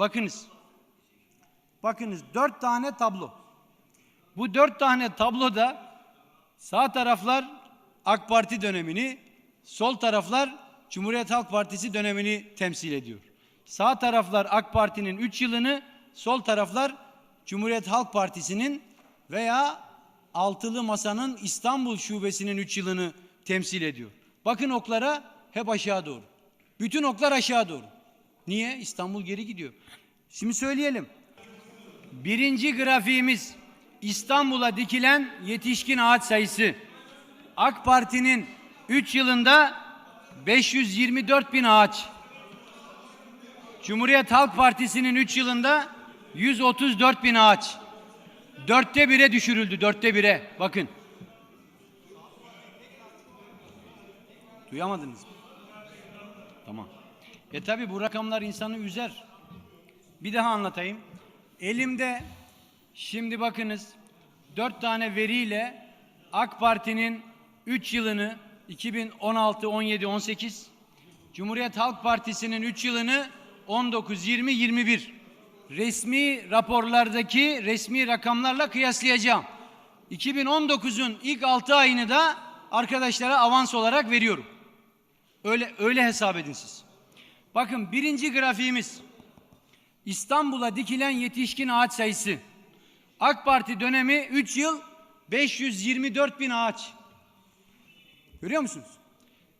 Bakınız. Bakınız dört tane tablo. Bu dört tane tabloda sağ taraflar AK Parti dönemini, sol taraflar Cumhuriyet Halk Partisi dönemini temsil ediyor. Sağ taraflar AK Parti'nin 3 yılını, sol taraflar Cumhuriyet Halk Partisi'nin veya Altılı Masa'nın İstanbul Şubesi'nin 3 yılını temsil ediyor. Bakın oklara hep aşağı doğru. Bütün oklar aşağı doğru. Niye? İstanbul geri gidiyor. Şimdi söyleyelim. Birinci grafiğimiz İstanbul'a dikilen yetişkin ağaç sayısı. AK Parti'nin 3 yılında 524 bin ağaç. Cumhuriyet Halk Partisi'nin 3 yılında 134 bin ağaç. Dörtte bire düşürüldü, dörtte bire. Bakın. Duyamadınız mı? Tamam. E tabi bu rakamlar insanı üzer. Bir daha anlatayım. Elimde şimdi bakınız dört tane veriyle AK Parti'nin 3 yılını 2016, 17, 18, Cumhuriyet Halk Partisi'nin 3 yılını 19, 20, 21 resmi raporlardaki resmi rakamlarla kıyaslayacağım. 2019'un ilk 6 ayını da arkadaşlara avans olarak veriyorum. Öyle öyle hesap edin siz. Bakın birinci grafiğimiz İstanbul'a dikilen yetişkin ağaç sayısı. AK Parti dönemi 3 yıl 524 bin ağaç. Görüyor musunuz?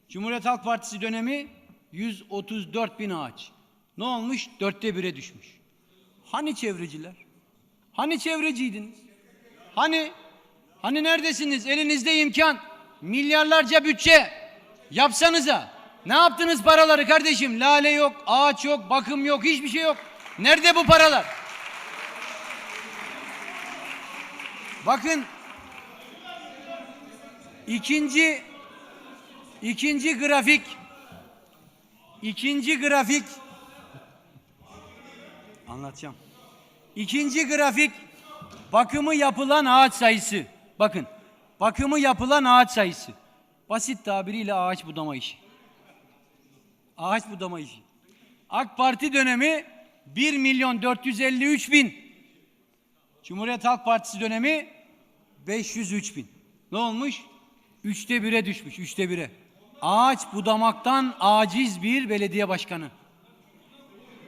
Cumhuriyet Halk Partisi dönemi 134 bin ağaç. Ne olmuş? Dörtte bire düşmüş. Hani çevreciler? Hani çevreciydiniz? Hani? Hani neredesiniz? Elinizde imkan. Milyarlarca bütçe. Yapsanıza. Ne yaptınız paraları kardeşim? Lale yok, ağaç yok, bakım yok, hiçbir şey yok. Nerede bu paralar? Bakın ikinci ikinci grafik ikinci grafik anlatacağım. İkinci grafik bakımı yapılan ağaç sayısı. Bakın bakımı yapılan ağaç sayısı. Basit tabiriyle ağaç budama işi. Ağaç budama işi. AK Parti dönemi 1 milyon 453 bin. Cumhuriyet Halk Partisi dönemi 503 bin. Ne olmuş? Üçte bire düşmüş, üçte bire. Ağaç budamaktan aciz bir belediye başkanı.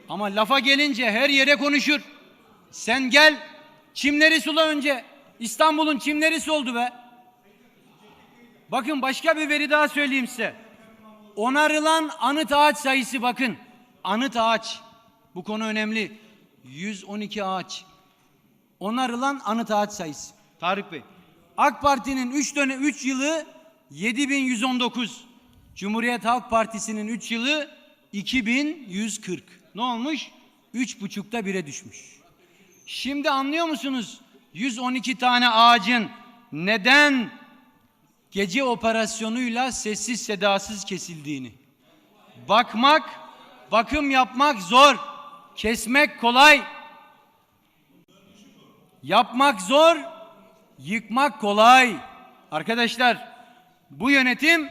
Ama lafa gelince her yere konuşur. Sen gel, çimleri sula önce. İstanbul'un çimleri soldu be. Bakın başka bir veri daha söyleyeyim size. Onarılan anıt ağaç sayısı bakın. Anıt ağaç. Bu konu önemli. 112 ağaç. Onarılan anıt ağaç sayısı. Tarık Bey. AK Parti'nin 3 dönem 3 yılı 7119. Cumhuriyet Halk Partisi'nin 3 yılı 2140. Ne olmuş? Üç buçukta bire düşmüş. Şimdi anlıyor musunuz? 112 tane ağacın neden gece operasyonuyla sessiz sedasız kesildiğini. Bakmak, bakım yapmak zor. Kesmek kolay. Yapmak zor, yıkmak kolay. Arkadaşlar, bu yönetim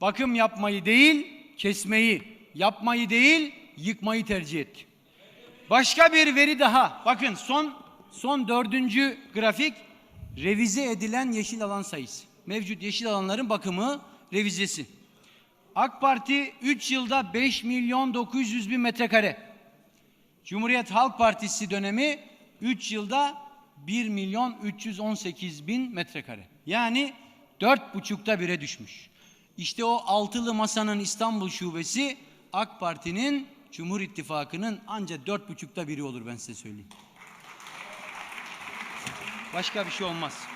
bakım yapmayı değil, kesmeyi, yapmayı değil, yıkmayı tercih etti. Başka bir veri daha. Bakın son son dördüncü grafik revize edilen yeşil alan sayısı. Mevcut yeşil alanların bakımı, revizesi. AK Parti 3 yılda 5 milyon 900 bin metrekare. Cumhuriyet Halk Partisi dönemi 3 yılda 1 milyon 318 bin metrekare. Yani dört buçukta bire düşmüş. İşte o altılı masanın İstanbul şubesi AK Parti'nin Cumhur İttifakı'nın ancak dört buçukta biri olur ben size söyleyeyim. Başka bir şey olmaz.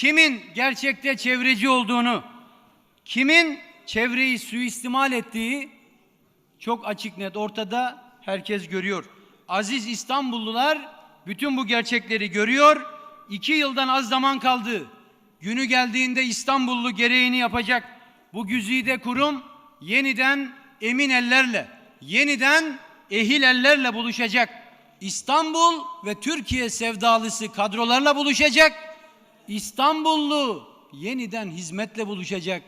Kimin gerçekte çevreci olduğunu, kimin çevreyi suistimal ettiği çok açık net ortada herkes görüyor. Aziz İstanbullular bütün bu gerçekleri görüyor. İki yıldan az zaman kaldı. Günü geldiğinde İstanbullu gereğini yapacak. Bu güzide kurum yeniden emin ellerle, yeniden ehil ellerle buluşacak. İstanbul ve Türkiye sevdalısı kadrolarla buluşacak. İstanbullu yeniden hizmetle buluşacak.